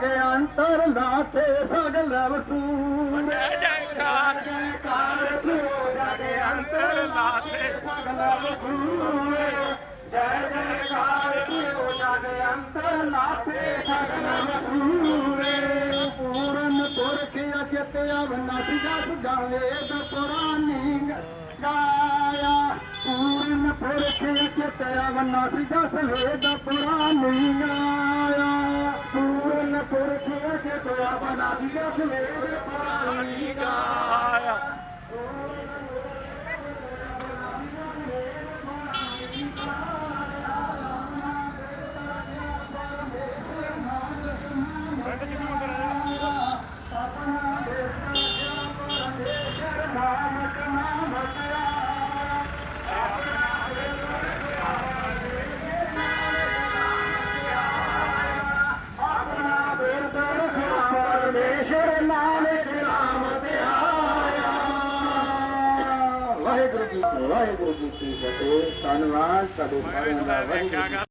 ਲਾਤੇ ਸਗਲ ਵਸੂਰੇ ਜੈ ਜੈਕਾਰ। ਜੈਕਾਰ ਸੋ ਜਾਗੇ ਅੰਦਰ ਲਾਤੇ ਸਗਲ ਵਸੂਰੇ ਜੈ ਜੈਕਾਰ ਸੋ ਜਾਗੇ ਅੰਤਰ ਲਾਤੇ ਸਗਲ ਵਸੂਰੇ ਪੂਰਨ ਪੁਰਖ ਅਚਿਤ ਅਵਨਾਸੀ ਜਸ ਗਾਵੇ ਦ ਪੁਰਾਨੀ ਗਾਇਆ। ਪੂਰਨ ਪੁਰਖ ਅਚਿਤ ਅਵਨਾਸੀ ਜਸ ਵੇਦ ਪੁਰਾਨੀ ਗਾਇਆ। ਪੁਰਖ ਅਚਿਤ ਵਾਹਿਗੁਰੂ ਜੀ ਵਾਹਿਗੁਰੂ ਜੀ ਕੀ ਫਤਿਹ। ਧੰਨਵਾਦ ਸਾਡੇ ਸਾਰਿਆਂ ਦਾ ਵਾਹਿਗੁਰੂ